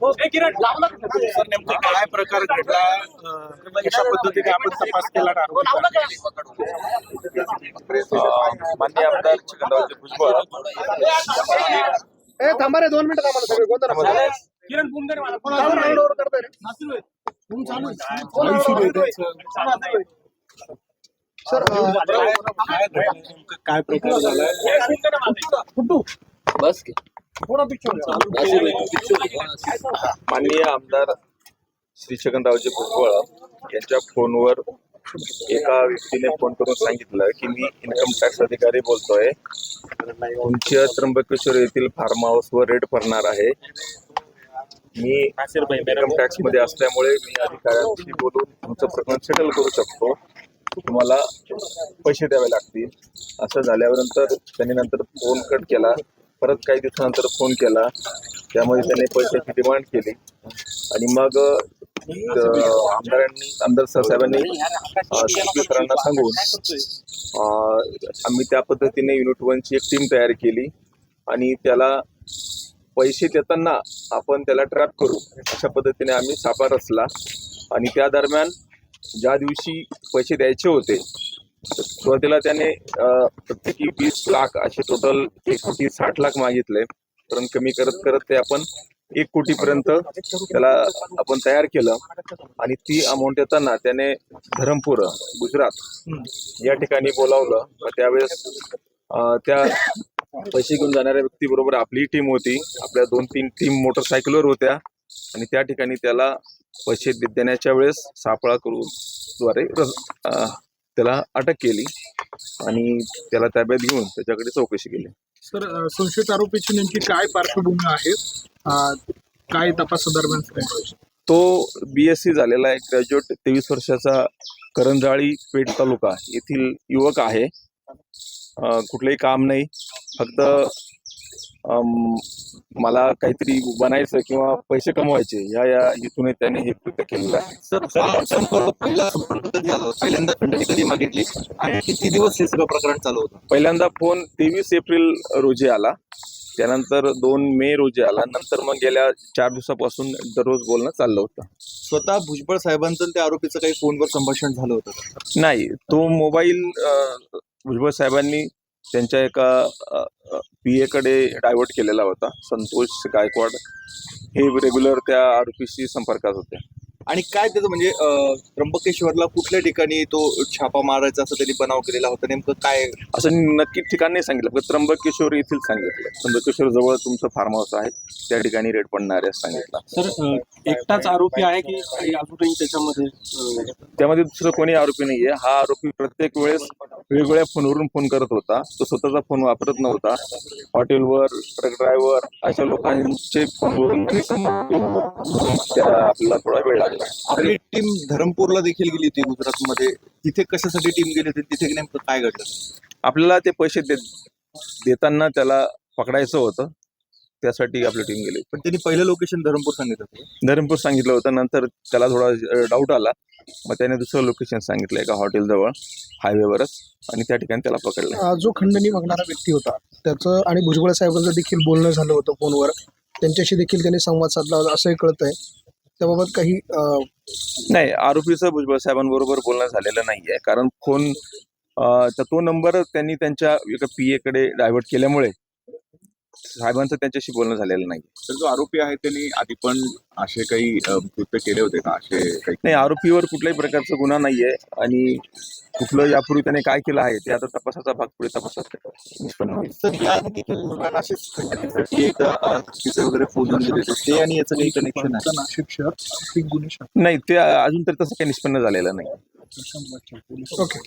Sir नेमकं काय प्रकार घडला? कशा पद्धतीने आपण तपास केला मान्य आमदार छगनरावजी भुजबळ. ए थांबा रे दोन मिनिटं थांबा सगळे गोंधळ राऊंडवर करतोय. सर काय प्रकार झालाय? बस माननीय आमदार श्री छगनरावजी भुजबळ यांच्या फोनवर एका व्यक्तीने फोन करून सांगितलं की मी इन्कम टॅक्स अधिकारी बोलतोय. तुमच्या त्र्यंबकेश्वर येथील फार्म हाऊसवर रेड भरणार आहे. मी इन्कम टॅक्समध्ये असल्यामुळे मी अधिकाऱ्यांशी बोलून तुमचं प्रकरण सेटल करू शकतो. तुम्हाला पैसे द्यावे लागतील. असं झाल्यानंतर त्यांनी नंतर फोन कट केला. परत काही दिवसानंतर फोन केला. त्यामुळे त्याने पैशाची डिमांड केली. आणि मग आमदारांनी आमदार साहेबांनी सरांना सांगून आम्ही त्या पद्धतीने युनिट वनची एक टीम तयार केली. आणि त्याला पैसे देताना आपण त्याला ट्रॅप करू. अशा पद्धतीने आम्ही सापा रचला. आणि त्या दरम्यान ज्या दिवशी पैसे द्यायचे होते सुरुवातीला त्याने प्रत्येकी वीस लाख असे टोटल एक कोटी साठ लाख मागितले. परंतु कमी करत करत ते आपण एक कोटीपर्यंत त्याला आपण तयार केलं. आणि ती अमाऊंट येताना त्याने धरमपूर गुजरात या ठिकाणी बोलावलं. त्यावेळेस त्या पैसे घेऊन जाणाऱ्या व्यक्तीबरोबर आपली टीम होती. आपल्या दोन तीन टीम मोटरसायकलवर होत्या. आणि त्या ठिकाणी त्याला पैसे देण्याच्या वेळेस सापळा करून द्वारे त्याला अटक केली आणि त्याला ताब्यात घेऊन त्याच्याकडे चौकशी केली. सर संशयित आरोपीची नेमकी काय पार्श्वभूमी आहे? काय तपासादरम्यान सांगितलं? तो बी एस सी झालेला आहे ग्रॅज्युएट तेवीस वर्षाचा करंजाळी पेठ तालुका येथील युवक आहे. कुठलंही काम नाही. फक्त मला काहीतरी बनायचं किंवा पैसे कमवायचे या या हेतूने त्याने हे कृत्य केलेलं आहे. सर पहिला कधी? पहिल्यांदा खंडणी कधी मागितली? आणि किती दिवस हे सगळं प्रकरण चालू होतं? पहिल्यांदा फोन तेवीस एप्रिल रोजी आला. त्यानंतर दोन मे रोजी आला. नंतर मग गेल्या चार दिवसापासून दररोज बोलणं चाललं होतं. स्वतः भुजबळ साहेबांचं त्या आरोपीचं काही फोनवर संभाषण झालं होतं? नाही तो मोबाईल भुजबळ साहेबांनी त्यांच्या एका पी एकडे डायव्हर्ट केलेला होता संतोष गायकवाड. हे रेग्युलर त्या आरोपीशी संपर्कात होते. आणि काय त्याचं म्हणजे त्र्यंबकेश्वरला कुठल्या ठिकाणी तो छापा मारायचा असं त्यांनी बनाव केलेला होता? नेमकं काय? असं नक्की ठिकाण नाही सांगितलं फक्त त्र्यंबकेश्वर येथील सांगितलं. त्र्यंबकेश्वर जवळ तुमचं फार्म हाऊस आहे त्या ठिकाणी रेड पडणार आहे सांगितलं. सर एकटाच आरोपी आहे की अजूनही त्याच्यामध्ये त्यामध्ये दुसरं कोणी आरोपी नाहीये. हा आरोपी प्रत्येक वेळेस वेगवेगळ्या फोनवरून फोन करत होता. तो स्वतःचा फोन वापरत नव्हता. हॉटेलवर ट्रक ड्रायव्हर अशा लोकांचे फोनवरून आपल्याला थोडा वेळ आपली टीम धरमपूरला देखील गेली होती गुजरातमध्ये. तिथे कशासाठी टीम गेली होती? तिथे नेमकं काय घडलं? आपल्याला ते पैसे दे देताना त्याला पकडायचं होतं. त्यासाठी आपली टीम गेली. पण त्यांनी पहिलं लोकेशन धरमपूर सांगितलं होतं. धरमपूर सांगितलं होतं. नंतर त्याला थोडा डाऊट आला. मग त्याने दुसरं लोकेशन सांगितलं एका हॉटेलजवळ हायवेवरच आणि त्या ठिकाणी त्याला पकडलं. अं, जो खंडणी मागणारा व्यक्ती होता त्याचं आणि भुजबळ साहेबांचं देखील बोलणं झालं होतं फोनवर त्यांच्याशी देखील त्यांनी संवाद साधला होता असंही कळत आहे त्याबाबत काही नाही आरोपीचं भुजबळ साहेबांबरोबर बोलणं झालेलं नाहीये. कारण फोन तो नंबर त्यांनी त्यांच्या एका पी कडे डायव्हर्ट केल्यामुळे साहेबांचं त्यांच्याशी बोलणं झालेलं नाही तर जो आरोपी आहे त्यांनी आधी पण असे काही कृत्य केले होते का? असे काही नाही आरोपीवर कुठल्याही प्रकारचा गुन्हा नाहीये आणि कुठलं यापूर्वी त्याने काय केलं आहे ते आता तपासाचा भाग पुढे तपासात निष्पन्न होईल. नाही ते अजून तरी तसं काही निष्पन्न झालेलं नाही. ओके.